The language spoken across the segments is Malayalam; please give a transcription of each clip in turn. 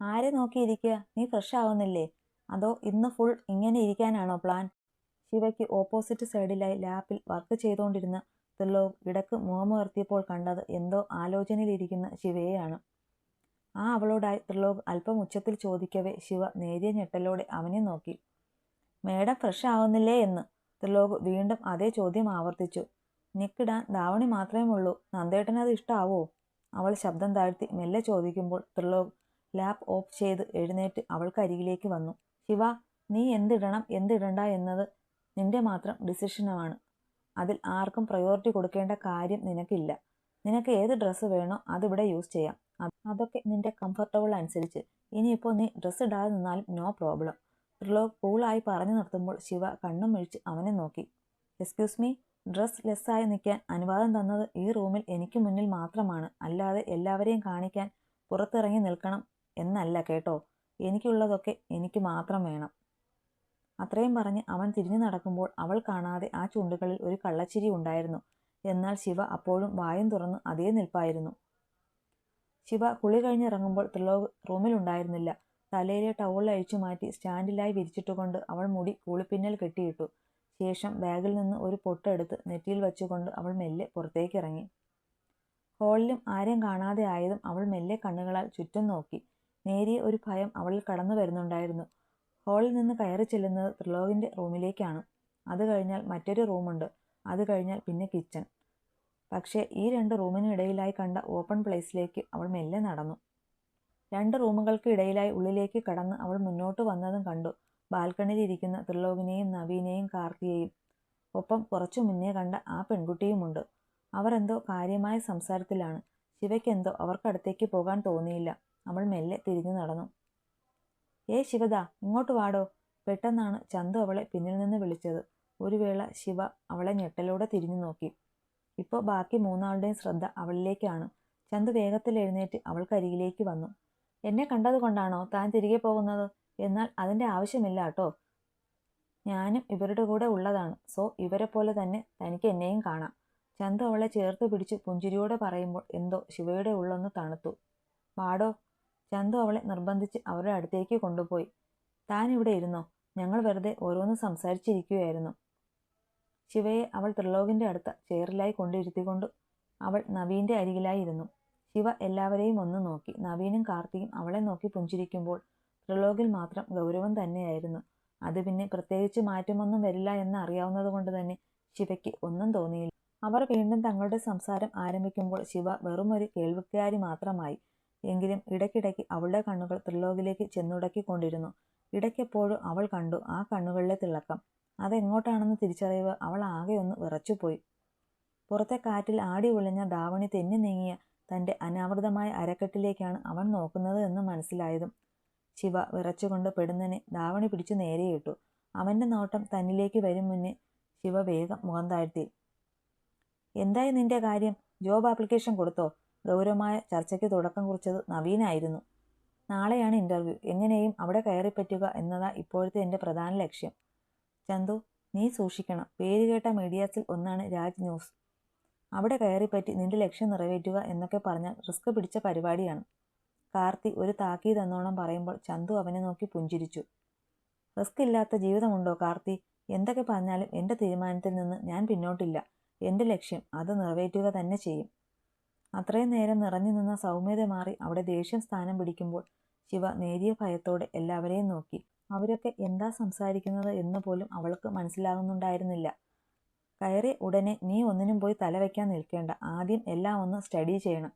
ആരെ നോക്കിയിരിക്കുക? നീ ഫ്രഷ് ആവുന്നില്ലേ? അതോ ഇന്ന് ഫുൾ ഇങ്ങനെ ഇരിക്കാനാണോ പ്ലാൻ ശിവയ്ക്ക് ഓപ്പോസിറ്റ് സൈഡിലായി ലാപ്പിൽ വർക്ക് ചെയ്തുകൊണ്ടിരുന്ന ത്രിലോക് ഇടയ്ക്ക് മുഖമുയർത്തിയപ്പോൾ കണ്ടത് എന്തോ ആലോചനയിലിരിക്കുന്ന ശിവയെയാണ്. ആ അവളോടായി ത്രിലോക് അല്പം ഉച്ചത്തിൽ ചോദിക്കവേ ശിവ നേരിയ ഞെട്ടലോടെ അവനെ നോക്കി. മേഡം ഫ്രഷ് ആവുന്നില്ലേ എന്ന്? ത്രിലോക് വീണ്ടും അതേ ചോദ്യം ആവർത്തിച്ചു. നിക്കിടാൻ ധാവണി മാത്രമേ ഉള്ളൂ. നന്ദേട്ടനത് ഇഷ്ടാവോ? അവൾ ശബ്ദം താഴ്ത്തി മെല്ലെ ചോദിക്കുമ്പോൾ ത്രിലോക് ലാപ്പ് ഓഫ് ചെയ്ത് എഴുന്നേറ്റ് അവൾക്ക് അരികിലേക്ക് വന്നു. ശിവ നീ എന്തിടണം? എന്തിടണ്ട എന്നത് നിന്റെ മാത്രം ഡിസിഷനുമാണ് അതിൽ ആർക്കും പ്രയോറിറ്റി കൊടുക്കേണ്ട കാര്യം നിനക്കില്ല. നിനക്ക് ഏത് ഡ്രസ്സ് വേണോ അതിവിടെ യൂസ് ചെയ്യാം. അത് അതൊക്കെ നിന്റെ കംഫർട്ടബിൾ അനുസരിച്ച്. ഇനിയിപ്പോൾ നീ ഡ്രസ്സ് ഇടാതെ നിന്നാലും നോ പ്രോബ്ലം. ത്രിലോക് കൂളായി പറഞ്ഞു നിർത്തുമ്പോൾ ശിവ കണ്ണും മിഴിച്ച് അവനെ നോക്കി. എക്സ്ക്യൂസ് മീ ഡ്രസ് ലെസ്സായി നിൽക്കാൻ അനുവാദം തന്നത് ഈ റൂമിൽ എനിക്ക് മുന്നിൽ മാത്രമാണ്. അല്ലാതെ എല്ലാവരെയും കാണിക്കാൻ പുറത്തിറങ്ങി നിൽക്കണം എന്നല്ല കേട്ടോ. എനിക്കുള്ളതൊക്കെ എനിക്ക് മാത്രം വേണം. അത്രയും പറഞ്ഞ് അവൻ തിരിഞ്ഞു നടക്കുമ്പോൾ അവൾ കാണാതെ ആ ചുണ്ടുകളിൽ ഒരു കള്ളച്ചിരി ഉണ്ടായിരുന്നു. എന്നാൽ ശിവ അപ്പോഴും വായും തുറന്ന് അതേ നിൽപ്പായിരുന്നു. ശിവ കുളി കഴിഞ്ഞിറങ്ങുമ്പോൾ ത്രിലോക് റൂമിലുണ്ടായിരുന്നില്ല തലയിലെ ടവൽ അഴിച്ചു മാറ്റി സ്റ്റാൻഡിലായി വിരിച്ചിട്ടുകൊണ്ട് അവൾ മുടി കൂളിപ്പിന്നൽ കെട്ടിയിട്ടു. ശേഷം ബാഗിൽ നിന്ന് ഒരു പൊട്ടെടുത്ത് നെറ്റിയിൽ വെച്ചുകൊണ്ട് അവൾ മെല്ലെ പുറത്തേക്കിറങ്ങി. ഹോളിലും ആരെയും കാണാതെ ആയതും അവൾ മെല്ലെ കണ്ണുകളാൽ ചുറ്റും നോക്കി. നേരിയ ഒരു ഭയം അവളിൽ കടന്നു വരുന്നുണ്ടായിരുന്നു. ഹാളിൽ നിന്ന് കയറി ചെല്ലുന്നത് ത്രിലോകിന്റെ റൂമിലേക്കാണ്. അത് കഴിഞ്ഞാൽ മറ്റൊരു റൂമുണ്ട്. അത് കഴിഞ്ഞാൽ പിന്നെ കിച്ചൺ. പക്ഷേ ഈ രണ്ട് റൂമിനിടയിലായി കണ്ട ഓപ്പൺ പ്ലേസിലേക്ക് അവൾ മെല്ലെ നടന്നു. രണ്ട് റൂമുകൾക്ക് ഇടയിലായി ഉള്ളിലേക്ക് കടന്ന് അവൾ മുന്നോട്ട് വന്നതും കണ്ടു. ബാൽക്കണിയിൽ ഇരിക്കുന്ന ത്രിലോകിനെയും നവീനെയും കാർത്തിയെയും. ഒപ്പം കുറച്ചു മുന്നേ കണ്ട ആ പെൺകുട്ടിയുമുണ്ട്. അവർ എന്തോ കാര്യമായ സംസാരത്തിലാണ്. ശിവയ്ക്കെന്തോ അവർക്കടുത്തേക്ക് പോകാൻ തോന്നിയില്ല. അവൾ മെല്ലെ തിരിഞ്ഞു നടന്നു. ഏ ശിവദ ഇങ്ങോട്ട് വാടോ. പെട്ടെന്നാണ് ചന്തു അവളെ പിന്നിൽ നിന്ന് വിളിച്ചത്. ഒരു വേള ശിവ അവളെ ഞെട്ടലോടെ തിരിഞ്ഞു നോക്കി. ഇപ്പോൾ ബാക്കി മൂന്നാളുടെയും ശ്രദ്ധ അവളിലേക്കാണ്. ചന്തു വേഗത്തിൽ എഴുന്നേറ്റ് അവൾക്കരികിലേക്ക് വന്നു. എന്നെ കണ്ടതുകൊണ്ടാണോ താൻ തിരികെ പോകുന്നത്? എന്നാൽ അതിന്റെ ആവശ്യമില്ല കേട്ടോ. ഞാനും ഇവരുടെ കൂടെ ഉള്ളതാണ്. സോ ഇവരെ പോലെ തന്നെ തനിക്ക് എന്നെയും കാണാം. ചന്തു അവളെ ചേർത്ത് പിടിച്ച് പുഞ്ചിരിയോടെ പറയുമ്പോൾ എന്തോ ശിവയുടെ ഉള്ളൊന്ന് തണുത്തു. വാടോ ചന്തു അവളെ നിർബന്ധിച്ച് അവരുടെ അടുത്തേക്ക് കൊണ്ടുപോയി. താൻ ഇവിടെ ഇരുന്നോ? ഞങ്ങൾ വെറുതെ ഓരോന്ന് സംസാരിച്ചിരിക്കുകയായിരുന്നു ശിവയെ അവൾ ത്രിലോകിന്റെ അടുത്ത ചെയറിലായി കൊണ്ടിരുത്തിക്കൊണ്ട് അവൾ നവീന്റെ അരികിലായിരുന്നു. ശിവ എല്ലാവരെയും ഒന്ന് നോക്കി. നവീനും കാർത്തിയും അവളെ നോക്കി പുഞ്ചിരിക്കുമ്പോൾ ത്രിലോകിൽ മാത്രം ഗൗരവം തന്നെയായിരുന്നു. അത് പിന്നെ പ്രത്യേകിച്ച് മാറ്റമൊന്നും വരില്ല എന്ന് അറിയാവുന്നത് കൊണ്ട് തന്നെ ശിവയ്ക്ക് ഒന്നും തോന്നിയില്ല. അവർ വീണ്ടും തങ്ങളുടെ സംസാരം ആരംഭിക്കുമ്പോൾ ശിവ വെറുമൊരു കേൾവിക്കാരി മാത്രമായി എങ്കിലും ഇടയ്ക്കിടയ്ക്ക് അവളുടെ കണ്ണുകൾ ത്രിലോകിലേക്ക് ചെന്നുടക്കിക്കൊണ്ടിരുന്നു. ഇടയ്ക്കെപ്പോഴും അവൾ കണ്ടു ആ കണ്ണുകളിലെ തിളക്കം. അതെങ്ങോട്ടാണെന്ന് തിരിച്ചറിയുക അവൾ ആകെ ഒന്ന് വിറച്ചുപോയി. പുറത്തെ കാറ്റിൽ ആടി ഉലഞ്ഞ ദാവണി തെന്നി നീങ്ങിയ തന്റെ അനാവൃതമായ അരക്കെട്ടിലേക്കാണ് അവൻ നോക്കുന്നത് എന്ന് മനസ്സിലായതും. ശിവ വിറച്ചുകൊണ്ട് പെടുന്നനെ ധാവണി പിടിച്ചു നേരെയിട്ടു അവന്റെ നോട്ടം തന്നിലേക്ക് വരും മുന്നേ ശിവ വേഗം മുഖം താഴ്ത്തി. എന്തായി നിന്റെ കാര്യം? ജോബ് ആപ്ലിക്കേഷൻ കൊടുത്തോ? ഗൗരവമായ ചർച്ചയ്ക്ക് തുടക്കം കുറിച്ചത് നവീനായിരുന്നു. നാളെയാണ് ഇന്റർവ്യൂ എങ്ങനെയും അവിടെ കയറിപ്പറ്റുക എന്നതാ ഇപ്പോഴത്തെ എന്റെ പ്രധാന ലക്ഷ്യം. ചന്തു നീ സൂക്ഷിക്കണം. പേര് കേട്ട മീഡിയാസിൽ ഒന്നാണ് രാജ് ന്യൂസ്. അവിടെ കയറിപ്പറ്റി നിന്റെ ലക്ഷ്യം നിറവേറ്റുക എന്നൊക്കെ പറഞ്ഞാൽ റിസ്ക് പിടിച്ച പരിപാടിയാണ്. കാർത്തി ഒരു താക്കീത് തന്നോണം പറയുമ്പോൾ ചന്തു അവനെ നോക്കി പുഞ്ചിരിച്ചു. റിസ്ക് ഇല്ലാത്ത ജീവിതമുണ്ടോ കാർത്തി? എന്തൊക്കെ പറഞ്ഞാലും എന്റെ തീരുമാനത്തിൽ നിന്ന് ഞാൻ പിന്നോട്ടില്ല. എന്റെ ലക്ഷ്യം അത് നിറവേറ്റുക തന്നെ ചെയ്യും. അത്രയും നേരം നിറഞ്ഞു നിന്ന സൗമ്യത മാറി അവിടെ ദേഷ്യം സ്ഥാനം പിടിക്കുമ്പോൾ ശിവ നേരിയ ഭയത്തോടെ എല്ലാവരെയും നോക്കി. അവരൊക്കെ എന്താ സംസാരിക്കുന്നത് എന്ന് പോലും അവൾക്ക് മനസ്സിലാകുന്നുണ്ടായിരുന്നില്ല കയറി ഉടനെ നീ ഒന്നിനും പോയി തലവെക്കാൻ നിൽക്കേണ്ട. ആദ്യം എല്ലാം ഒന്ന് സ്റ്റഡി ചെയ്യണം.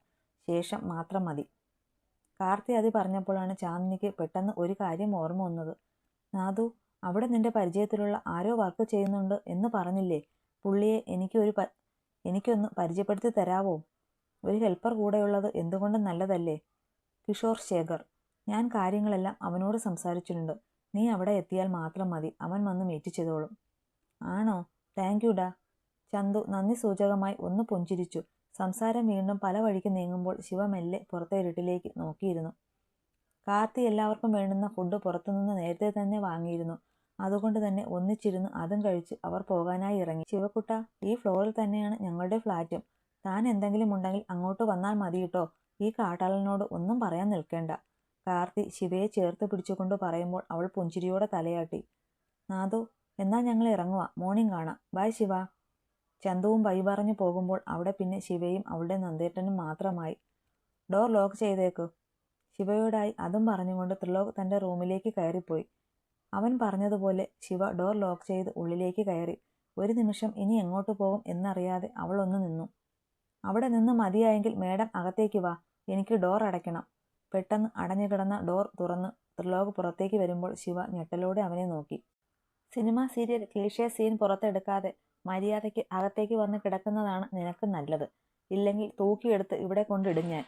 ശേഷം മാത്രം മതി. കാർത്തി അത് പറഞ്ഞപ്പോഴാണ് ചാന്ദിനിക്ക് പെട്ടെന്ന് ഒരു കാര്യം ഓർമ്മ വന്നത്. നാദു അവിടെ നിന്റെ പരിചയത്തിലുള്ള ആരോ വർക്ക് ചെയ്യുന്നുണ്ട് എന്ന് പറഞ്ഞില്ലേ? പുള്ളിയെ എനിക്കൊരു എനിക്കൊന്ന് പരിചയപ്പെടുത്തി തരാവോ? ഒരു ഹെൽപ്പർ കൂടെയുള്ളത് എന്തുകൊണ്ടും നല്ലതല്ലേ? കിഷോർ ശേഖർ ഞാൻ കാര്യങ്ങളെല്ലാം അവനോട് സംസാരിച്ചിട്ടുണ്ട്. നീ അവിടെ എത്തിയാൽ മാത്രം മതി. അവൻ വന്ന് മീറ്റ് ചെയ്തോളും. ആണോ? താങ്ക് യുടാ ചന്തു നന്ദി സൂചകമായി ഒന്ന് പുഞ്ചിരിച്ചു. സംസാരം വീണ്ടും പല വഴിക്ക് നീങ്ങുമ്പോൾ ശിവ മെല്ലെ പുറത്തെ ഇരുട്ടിലേക്ക് നോക്കിയിരുന്നു. കാർത്തി എല്ലാവർക്കും വേണ്ടുന്ന ഫുഡ് പുറത്തുനിന്ന് നേരത്തെ തന്നെ വാങ്ങിയിരുന്നു. അതുകൊണ്ട് തന്നെ ഒന്നിച്ചിരുന്ന് അതും കഴിച്ച് അവർ പോകാനായി ഇറങ്ങി. ശിവക്കുട്ട ഈ ഫ്ലോറിൽ തന്നെയാണ് ഞങ്ങളുടെ ഫ്ലാറ്റും താൻ എന്തെങ്കിലും ഉണ്ടെങ്കിൽ അങ്ങോട്ട് വന്നാൽ മതി കേട്ടോ. ഈ കാട്ടാളനോട് ഒന്നും പറയാൻ നിൽക്കേണ്ട. കാർത്തി ശിവയെ ചേർത്ത് പിടിച്ചുകൊണ്ട് പറയുമ്പോൾ അവൾ പുഞ്ചിരിയോടെ തലയാട്ടി. നാദു എന്നാൽ ഞങ്ങൾ ഇറങ്ങുക മോർണിംഗ് കാണാം. ബൈ ശിവ. ചന്തുവും വൈ പറഞ്ഞു പോകുമ്പോൾ അവിടെ പിന്നെ ശിവയും അവളുടെ നന്ദേട്ടനും മാത്രമായി. Door lock ചെയ്തേക്കു. ശിവയോടായി അതും പറഞ്ഞുകൊണ്ട് ത്രിലോക് തന്റെ റൂമിലേക്ക് കയറിപ്പോയി. അവൻ പറഞ്ഞതുപോലെ ശിവ ഡോർ ലോക്ക് ചെയ്ത് ഉള്ളിലേക്ക് കയറി. ഒരു നിമിഷം ഇനി എങ്ങോട്ട് പോകും എന്നറിയാതെ അവളൊന്ന് നിന്നു. അവിടെ നിന്ന് മതിയായെങ്കിൽ മേഡം അകത്തേക്ക് വാ. എനിക്ക് ഡോർ അടയ്ക്കണം. പെട്ടെന്ന് അടഞ്ഞു കിടന്ന ഡോർ തുറന്ന് ത്രിലോക് പുറത്തേക്ക് വരുമ്പോൾ ശിവ ഞെട്ടലോടെ അവനെ നോക്കി. സിനിമ സീരിയൽ ക്ലീഷേ സീൻ പുറത്തെടുക്കാതെ മര്യാദയ്ക്ക് അകത്തേക്ക് വന്ന് കിടക്കുന്നതാണ് നിനക്ക് നല്ലത്. ഇല്ലെങ്കിൽ തൂക്കിയെടുത്ത് ഇവിടെ കൊണ്ടിടും ഞാൻ.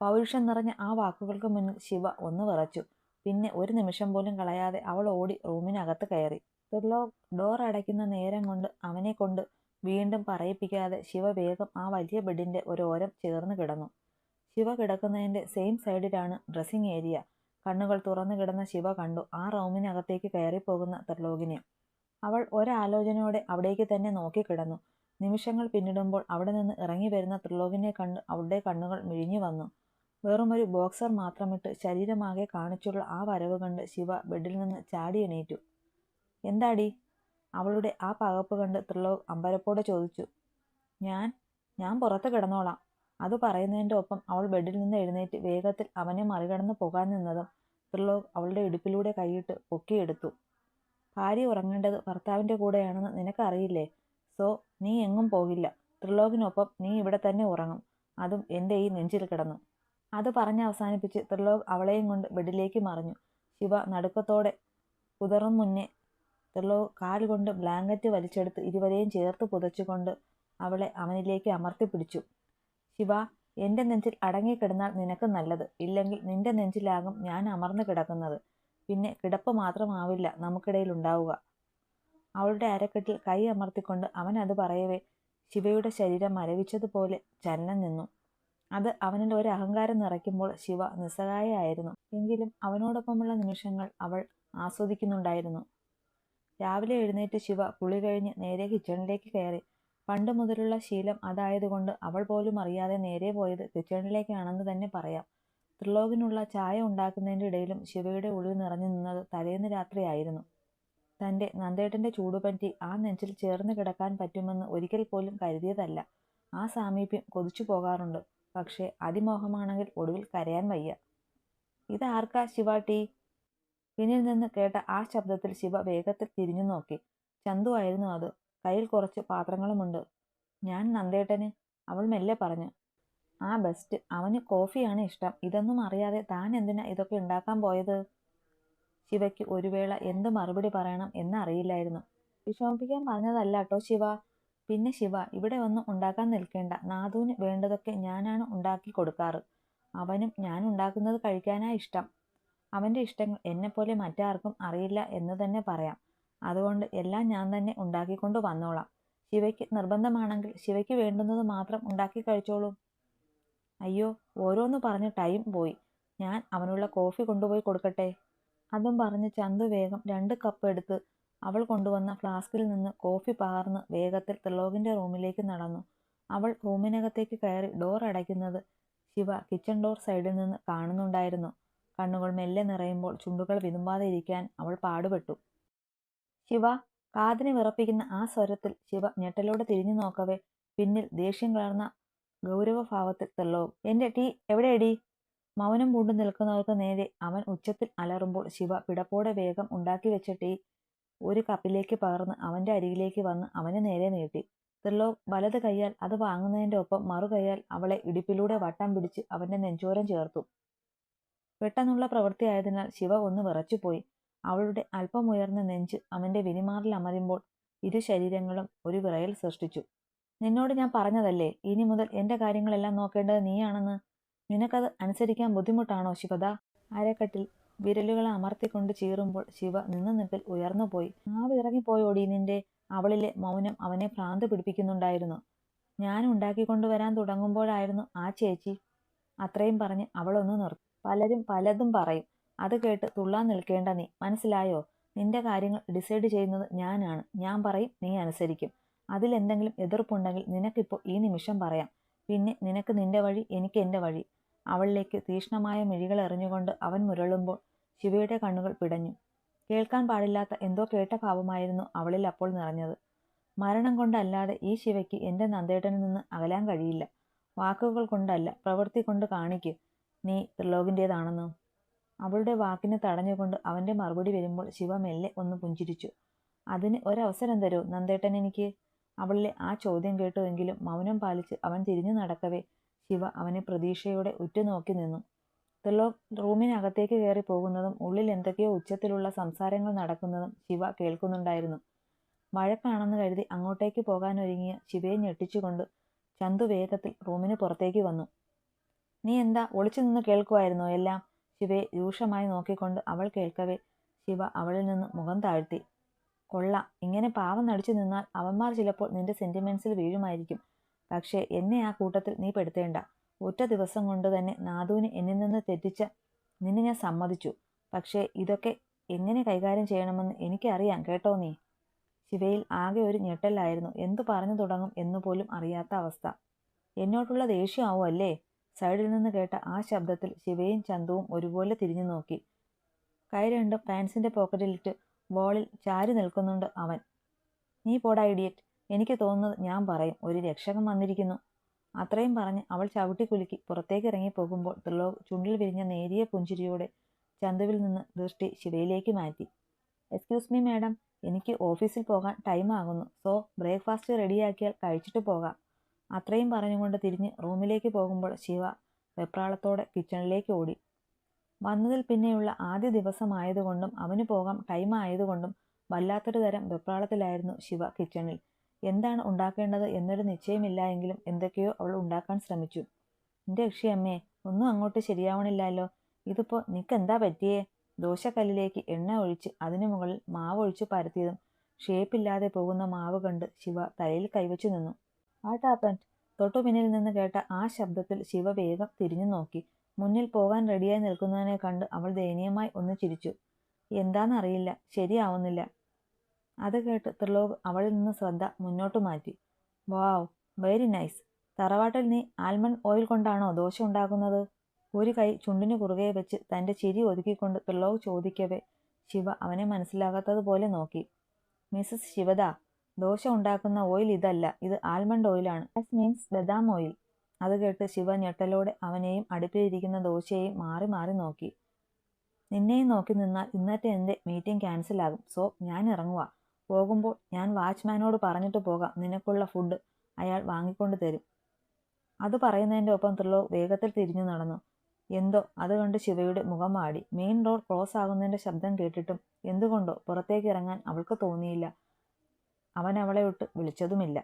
പൗരുഷം നിറഞ്ഞ ആ വാക്കുകൾക്ക് മുന്നിൽ ശിവ ഒന്ന് വിറച്ചു. പിന്നെ ഒരു നിമിഷം പോലും കളയാതെ അവൾ ഓടി റൂമിനകത്ത് കയറി. ത്രിലോക് ഡോർ അടയ്ക്കുന്ന നേരം കൊണ്ട് അവനെ കൊണ്ട് വീണ്ടും പറയിപ്പിക്കാതെ ശിവ വേഗം ആ വലിയ ബെഡിന്റെ ഒരോരം ചേർന്ന് കിടന്നു. ശിവ കിടക്കുന്നതിന്റെ സെയിം സൈഡിലാണ് ഡ്രസ്സിംഗ് ഏരിയ കണ്ണുകൾ തുറന്നു കിടന്ന ശിവ കണ്ടു ആ റൂമിനകത്തേക്ക് കയറിപ്പോകുന്ന ത്രിലോകിനെ. അവൾ ഒരാലോചനയോടെ അവിടേക്ക് തന്നെ നോക്കിക്കിടന്നു നിമിഷങ്ങൾ പിന്നിടുമ്പോൾ അവിടെ നിന്ന് ഇറങ്ങി വരുന്ന ത്രിലോകിനെ കണ്ട് അവളുടെ കണ്ണുകൾ മിഴിഞ്ഞു വന്നു. വെറുമൊരു ബോക്സർ മാത്രമിട്ട് ശരീരമാകെ കാണിച്ചുള്ള ആ വരവ് കണ്ട് ശിവ ബെഡിൽ നിന്ന് ചാടി എണീറ്റു. എന്താടി? അവളുടെ ആ പകപ്പ് കണ്ട് ത്രിലോക് അമ്പരപ്പോടെ ചോദിച്ചു ഞാൻ ഞാൻ പുറത്ത് കിടന്നോളാം അത് പറയുന്നതിന്റെ ഒപ്പം അവൾ ബെഡിൽ നിന്ന് എഴുന്നേറ്റ് വേഗത്തിൽ അവനെ മറികടന്ന് പോകാൻ നിന്നതും ത്രിലോക് അവളുടെ ഇടുപ്പിലൂടെ കൈയിട്ട് പൊക്കിയെടുത്തു. ഭാര്യ ഉറങ്ങേണ്ടത് ഭർത്താവിന്റെ കൂടെയാണെന്ന് നിനക്കറിയില്ലേ? സോ നീ എങ്ങും പോകില്ല. ത്രിലോകിനൊപ്പം നീ ഇവിടെ തന്നെ ഉറങ്ങും. അതും എന്റെ ഈ നെഞ്ചിൽ കിടന്നു. അത് പറഞ്ഞ് അവസാനിപ്പിച്ച് ത്രിലോക് അവളെയും കൊണ്ട് ബെഡിലേക്ക് മറിഞ്ഞു. ശിവ നടുക്കത്തോടെ കുതറും മുന്നേ ത്രിലോക് കാലുകൊണ്ട് ബ്ലാങ്കറ്റ് വലിച്ചെടുത്ത് ഇരുവരെയും ചേർത്ത് പുതച്ചുകൊണ്ട് അവളെ അവനിലേക്ക് അമർത്തി പിടിച്ചു. ശിവ എന്റെ നെഞ്ചിൽ അടങ്ങിക്കിടന്നാൽ നിനക്ക് നല്ലത്. ഇല്ലെങ്കിൽ നിന്റെ നെഞ്ചിലാകും ഞാൻ അമർന്നു കിടക്കുന്നത്. പിന്നെ കിടപ്പ് മാത്രമാവില്ല നമുക്കിടയിൽ ഉണ്ടാവുക അവളുടെ അരക്കെട്ടിൽ കൈ അമർത്തിക്കൊണ്ട് അവൻ അത് പറയവേ ശിവയുടെ ശരീരം മരവിച്ചതുപോലെ ചലനം നിന്നു. അത് അവനിൽ ഒരു അഹങ്കാരം നിറയ്ക്കുമ്പോൾ ശിവ നിസ്സഹായായിരുന്നു എങ്കിലും അവനോടൊപ്പമുള്ള നിമിഷങ്ങൾ അവൾ ആസ്വദിക്കുന്നുണ്ടായിരുന്നു. രാവിലെ എഴുന്നേറ്റ് ശിവ കുളി കഴിഞ്ഞ് നേരെ കിച്ചണിലേക്ക് കയറി. പണ്ട് മുതലുള്ള ശീലം അതായതുകൊണ്ട് അവൾ പോലും അറിയാതെ നേരെ പോയത് കിച്ചണിലേക്കാണെന്ന് തന്നെ പറയാം. ത്രിലോകിനുള്ള ചായ ഉണ്ടാക്കുന്നതിന്റെ ഇടയിലും ശിവയുടെ ഉള്ളിൽ നിറഞ്ഞു നിന്നത് തലേന്ന് രാത്രിയായിരുന്നു. തന്റെ നന്ദേട്ടന്റെ ചൂടുപറ്റി ആ നെഞ്ചിൽ ചേർന്ന് കിടക്കാൻ പറ്റുമെന്ന് ഒരിക്കൽ പോലും കരുതിയതല്ല. ആ സാമീപ്യം കൊതിച്ചു പോകാറുണ്ട്. പക്ഷേ അതിമോഹമാണെങ്കിൽ ഒടുവിൽ കരയാൻ വയ്യ. ഇതാർക്കാ ശിവ ടീ? പിന്നിൽ നിന്ന് കേട്ട ആ ശബ്ദത്തിൽ ശിവ വേഗത്തിൽ തിരിഞ്ഞു നോക്കി. ചന്തു ആയിരുന്നു അത്. കയ്യിൽ കുറച്ച് പാത്രങ്ങളുമുണ്ട്. ഞാൻ നന്ദേട്ടന് അവൾ മെല്ലെ പറഞ്ഞു ആ ബെസ്റ്റ്. അവന് കോഫിയാണ് ഇഷ്ടം. ഇതൊന്നും അറിയാതെ താൻ എന്തിനാ ഇതൊക്കെ ഉണ്ടാക്കാൻ പോയത്? ശിവയ്ക്ക് ഒരു വേള എന്ത് മറുപടി പറയണം എന്നറിയില്ലായിരുന്നു വിഷമിപ്പിക്കാൻ പറഞ്ഞതല്ല കേട്ടോ ശിവ. പിന്നെ ശിവ ഇവിടെ ഒന്നും ഉണ്ടാക്കാൻ നിൽക്കേണ്ട. നാഥുവിന് വേണ്ടതൊക്കെ ഞാനാണ് ഉണ്ടാക്കി കൊടുക്കാറ്. അവനും ഞാൻ ഉണ്ടാക്കുന്നത് കഴിക്കാനാ ഇഷ്ടം. അവന്റെ ഇഷ്ടങ്ങൾ എന്നെപ്പോലെ മറ്റാർക്കും അറിയില്ല എന്ന് തന്നെ പറയാം. അതുകൊണ്ട് എല്ലാം ഞാൻ തന്നെ ഉണ്ടാക്കിക്കൊണ്ട് വന്നോളാം. ശിവയ്ക്ക് നിർബന്ധമാണെങ്കിൽ ശിവയ്ക്ക് വേണ്ടുന്നത് മാത്രം ഉണ്ടാക്കി കഴിച്ചോളൂ. അയ്യോ ഓരോന്ന് പറഞ്ഞ് ടൈം പോയി. ഞാൻ അവനുള്ള കോഫി കൊണ്ടുപോയി കൊടുക്കട്ടെ? അതും പറഞ്ഞ് ചന്തു വേഗം രണ്ട് കപ്പ് എടുത്ത് അവൾ കൊണ്ടുവന്ന ഫ്ലാസ്കിൽ നിന്ന് കോഫി പകർന്ന് വേഗത്തിൽ ത്രിലോകിന്റെ റൂമിലേക്ക് നടന്നു. അവൾ റൂമിനകത്തേക്ക് കയറി ഡോർ അടയ്ക്കുന്നത് ശിവ കിച്ചൺ ഡോർ സൈഡിൽ നിന്ന് കാണുന്നുണ്ടായിരുന്നു. കണ്ണുകൾ മെല്ലെ നിറയുമ്പോൾ ചുണ്ടുകൾ വിതുമ്പാതെ ഇരിക്കാൻ അവൾ പാടുപെട്ടു. ശിവ കാതിനെ വിറപ്പിക്കുന്ന ആ സ്വരത്തിൽ ശിവ ഞെട്ടലോടെ തിരിഞ്ഞു നോക്കവേ പിന്നിൽ ദേഷ്യം കലർന്ന ഗൗരവഭാവത്തിൽ തെള്ളവും എന്റെ ടീ എവിടെയടി? മൗനം പൂണ്ടു നിൽക്കുന്നവർക്ക് നേരെ അവൻ ഉച്ചത്തിൽ അലറുമ്പോൾ ശിവ പിടപ്പോടെ വേഗം ഉണ്ടാക്കി വെച്ച ടീ ഒരു കപ്പിലേക്ക് പകർന്ന് അവന്റെ അരികിലേക്ക് വന്ന് അവനെ നേരെ നീട്ടി. തെള്ളോ വലത് കൈയാൽ അത് വാങ്ങുന്നതിന്റെ ഒപ്പം മറു കൈയാൽ അവളെ ഇടുപ്പിലൂടെ വട്ടം പിടിച്ച് അവന്റെ നെഞ്ചോരം ചേർത്തു. പെട്ടെന്നുള്ള പ്രവൃത്തിയായതിനാൽ ശിവ ഒന്ന് വിറച്ചുപോയി. അവളുടെ അല്പമുയർന്ന നെഞ്ച് അവന്റെ വിനിമാറിൽ അമരുമ്പോൾ ഇരു ശരീരങ്ങളും ഒരു വിറയൽ സൃഷ്ടിച്ചു. നിന്നോട് ഞാൻ പറഞ്ഞതല്ലേ ഇനി മുതൽ എന്റെ കാര്യങ്ങളെല്ലാം നോക്കേണ്ടത് നീയാണെന്ന്? നിനക്കത് അനുസരിക്കാൻ ബുദ്ധിമുട്ടാണോ ശിവദ? അരക്കെട്ടിൽ വിരലുകളെ അമർത്തിക്കൊണ്ട് ചീറുമ്പോൾ ശിവ നിന്ന നിപ്പിൽ ഉയർന്നുപോയി. നാവ് ഇറങ്ങിപ്പോയോടി നിന്റെ അവളിലെ മൗനം അവനെ ഭ്രാന്ത് പിടിപ്പിക്കുന്നുണ്ടായിരുന്നു. ഞാൻ ഉണ്ടാക്കിക്കൊണ്ടുവരാൻ തുടങ്ങുമ്പോഴായിരുന്നു ആ ചേച്ചി അത്രയും പറഞ്ഞ് അവളൊന്ന് നിർത്തി. പലരും പലതും പറയും. അത് കേട്ട് തുള്ളാൻ നിൽക്കേണ്ട നീ. മനസ്സിലായോ? നിന്റെ കാര്യങ്ങൾ ഡിസൈഡ് ചെയ്യുന്നത് ഞാനാണ്. ഞാൻ പറയും നീ അനുസരിക്കും. അതിലെന്തെങ്കിലും എതിർപ്പുണ്ടെങ്കിൽ നിനക്കിപ്പോൾ ഈ നിമിഷം പറയാം. പിന്നെ നിനക്ക് നിന്റെ വഴി എനിക്ക് എന്റെ വഴി. അവളിലേക്ക് തീഷ്ണമായ മിഴികൾ എറിഞ്ഞുകൊണ്ട് അവൻ മുരളുമ്പോൾ ശിവയുടെ കണ്ണുകൾ പിടഞ്ഞു. കേൾക്കാൻ പാടില്ലാത്ത എന്തോ കേട്ട ഭാവമായിരുന്നു അവളിൽ അപ്പോൾ നിറഞ്ഞത്. മരണം കൊണ്ടല്ലാതെ ഈ ശിവയ്ക്ക് എന്റെ നന്ദേട്ടനിൽ നിന്ന് അകലാൻ കഴിയില്ല. വാക്കുകൾ കൊണ്ടല്ല പ്രവൃത്തി കൊണ്ട് കാണിക്ക്. നീ ത്രിലോകിന്റേതാണെന്ന് അവളുടെ വാക്കിനെ തടഞ്ഞുകൊണ്ട് അവന്റെ മറുപടി വരുമ്പോൾ ശിവ മെല്ലെ ഒന്ന് പുഞ്ചിരിച്ചു. അതിന് ഒരവസരം തരൂ നന്ദേട്ടൻ എനിക്ക്. അവളിലെ ആ ചോദ്യം കേട്ടുവെങ്കിലും മൗനം പാലിച്ച് അവൻ തിരിഞ്ഞു നടക്കവേ ശിവ അവനെ പ്രതീക്ഷയോടെ ഉറ്റുനോക്കി നിന്നു. ത്രിലോക് റൂമിനകത്തേക്ക് കയറി പോകുന്നതും ഉള്ളിൽ എന്തൊക്കെയോ ഉച്ചത്തിലുള്ള സംസാരങ്ങൾ നടക്കുന്നതും ശിവ കേൾക്കുന്നുണ്ടായിരുന്നു. വഴക്കാണെന്ന് കരുതി അങ്ങോട്ടേക്ക് പോകാനൊരുങ്ങിയ ശിവയെ ഞെട്ടിച്ചുകൊണ്ട് ചന്തു വേഗത്തിൽ റൂമിന് പുറത്തേക്ക് വന്നു. നീ എന്താ ഒളിച്ചു നിന്ന് കേൾക്കുമായിരുന്നോ എല്ലാം? ശിവയെ രൂക്ഷമായി നോക്കിക്കൊണ്ട് അവൾ കേൾക്കവേ. ശിവ അവളിൽ നിന്ന് മുഖം താഴ്ത്തി. കൊള്ള ഇങ്ങനെ പാവം നടിച്ചു നിന്നാൽ അവന്മാർ ചിലപ്പോൾ നിന്റെ സെന്റിമെന്റ്സിൽ വീഴുമായിരിക്കും. പക്ഷേ എന്നെ ആ കൂട്ടത്തിൽ നീ പെടുത്തേണ്ട. ഒറ്റ ദിവസം കൊണ്ട് തന്നെ നാദുവിനെ എന്നിൽ നിന്ന് തെറ്റിച്ച നിന്നെ ഞാൻ സമ്മതിച്ചു. പക്ഷേ ഇതൊക്കെ എങ്ങനെ കൈകാര്യം ചെയ്യണമെന്ന് എനിക്കറിയാം കേട്ടോ നീ? ശിവയിൽ ആകെ ഒരു ഞെട്ടലായിരുന്നു. എന്തു പറഞ്ഞു തുടങ്ങും എന്നുപോലും അറിയാത്ത അവസ്ഥ. എന്നോട്ടുള്ള ദേഷ്യമാവും അല്ലേ സൈഡിൽ നിന്ന് കേട്ട ആ ശബ്ദത്തിൽ ശിവയും ചന്തുവും ഒരുപോലെ തിരിഞ്ഞു നോക്കി. കൈ രണ്ടും പാൻസിന്റെ പോക്കറ്റിലിട്ട് ബോളിൽ ചാരി നിൽക്കുന്നുണ്ട് അവൻ. നീ പോടാ ഇഡിയറ്റ്. എനിക്ക് തോന്നുന്നത് ഞാൻ പറയും. ഒരു രക്ഷകൻ വന്നിരിക്കുന്നു. അത്രയും പറഞ്ഞ് അവൾ ചവിട്ടിക്കുലുക്കി പുറത്തേക്ക് ഇറങ്ങി പോകുമ്പോൾ ത്രിലോക് ചുണ്ടിൽ വിരിഞ്ഞ നേരിയ പുഞ്ചിരിയോടെ ചന്തുവിൽ നിന്ന് ദൃഷ്ടി ശിവയിലേക്ക് മാറ്റി. Excuse me madam. എനിക്ക് ഓഫീസിൽ പോകാൻ ടൈം ആകുന്നു സോ ബ്രേക്ക്ഫാസ്റ്റ് റെഡിയാക്കിയാൽ കഴിച്ചിട്ട് പോകാം. അത്രയും പറഞ്ഞുകൊണ്ട് തിരിഞ്ഞ് റൂമിലേക്ക് പോകുമ്പോൾ ശിവ വെപ്രാളത്തോടെ കിച്ചണിലേക്ക് ഓടി. വന്നതിൽ പിന്നെയുള്ള ആദ്യ ദിവസമായതുകൊണ്ടും അവന് പോകാൻ ടൈം ആയതുകൊണ്ടും വല്ലാത്തൊരു തരം വെപ്രാളത്തിലായിരുന്നു ശിവ കിച്ചണിൽ. എന്താണ് ഉണ്ടാക്കേണ്ടത് എന്നൊരു നിശ്ചയമില്ല എങ്കിലും എന്തൊക്കെയോ അവൾ ഉണ്ടാക്കാൻ ശ്രമിച്ചു. എന്റെ അമ്മേ ഒന്നും അങ്ങോട്ട് ശരിയാവണില്ലല്ലോ. നിക്ക് നിനക്കെന്താ പറ്റിയേ? ദോശക്കല്ലിലേക്ക് എണ്ണ ഒഴിച്ച് അതിനു മുകളിൽ മാവ് ഒഴിച്ച് പരത്തിയതും ഷേപ്പില്ലാതെ പോകുന്ന മാവ് കണ്ട് ശിവ തലയിൽ കൈവച്ചു നിന്നു. വാട്ട് ആപ്പൻ തൊട്ടു പിന്നിൽ നിന്ന് കേട്ട ആ ശബ്ദത്തിൽ ശിവ വേഗം തിരിഞ്ഞു നോക്കി. മുന്നിൽ പോകാൻ റെഡിയായി നിൽക്കുന്നതിനെ കണ്ട് അവൾ ദയനീയമായി ഒന്ന് ചിരിച്ചു. എന്താണെന്നറിയില്ല ശരിയാവുന്നില്ല. അത് കേട്ട് ത്രിലോക് അവളിൽ നിന്ന് ശ്രദ്ധ മുന്നോട്ട് മാറ്റി. Wow very nice. തറവാട്ടിൽ നീ ആൽമണ്ട് ഓയിൽ കൊണ്ടാണോ ദോശ ഉണ്ടാക്കുന്നത്? ഒരു കൈ ചുണ്ടിന് കുറുകെ വെച്ച് തന്റെ ചിരി ഒതുക്കിക്കൊണ്ട് ത്രിലോക് ചോദിക്കവേ. ശിവ അവനെ മനസ്സിലാകാത്തതുപോലെ നോക്കി. മിസ്സസ് ശിവദ ദോശ ഉണ്ടാക്കുന്ന ഓയിൽ ഇതല്ല ഇത് ആൽമണ്ട് ഓയിലാണ് ദാറ്റ് മീൻസ് ബദാം ഓയിൽ അത് കേട്ട് ശിവ ഞെട്ടലോടെ അവനെയും അടുപ്പിലിരിക്കുന്ന ദോശയെയും മാറി മാറി നോക്കി. നിന്നെയും നോക്കി നിന്നാൽ ഇന്നത്തെ എന്റെ മീറ്റിംഗ് ക്യാൻസൽ ആകും. സോ ഞാൻ ഇറങ്ങുക പോകുമ്പോൾ ഞാൻ വാച്ച്മാനോട് പറഞ്ഞിട്ട് പോകാം. നിനക്കുള്ള ഫുഡ് അയാൾ വാങ്ങിക്കൊണ്ട് തരും. അത് പറയുന്നതിന്റെ ഒപ്പം ത്രിലോ വേഗത്തിൽ തിരിഞ്ഞു നടന്നു. എന്തോ? അത് കണ്ട് ശിവയുടെ മുഖം മാടി. മെയിൻ റോഡ് ക്രോസ് ആകുന്നതിന്റെ ശബ്ദം കേട്ടിട്ടും എന്തുകൊണ്ടോ പുറത്തേക്ക് ഇറങ്ങാൻ അവൾക്ക് തോന്നിയില്ല. അവൻ അവളെ വിട്ട് വിളിച്ചതുമില്ല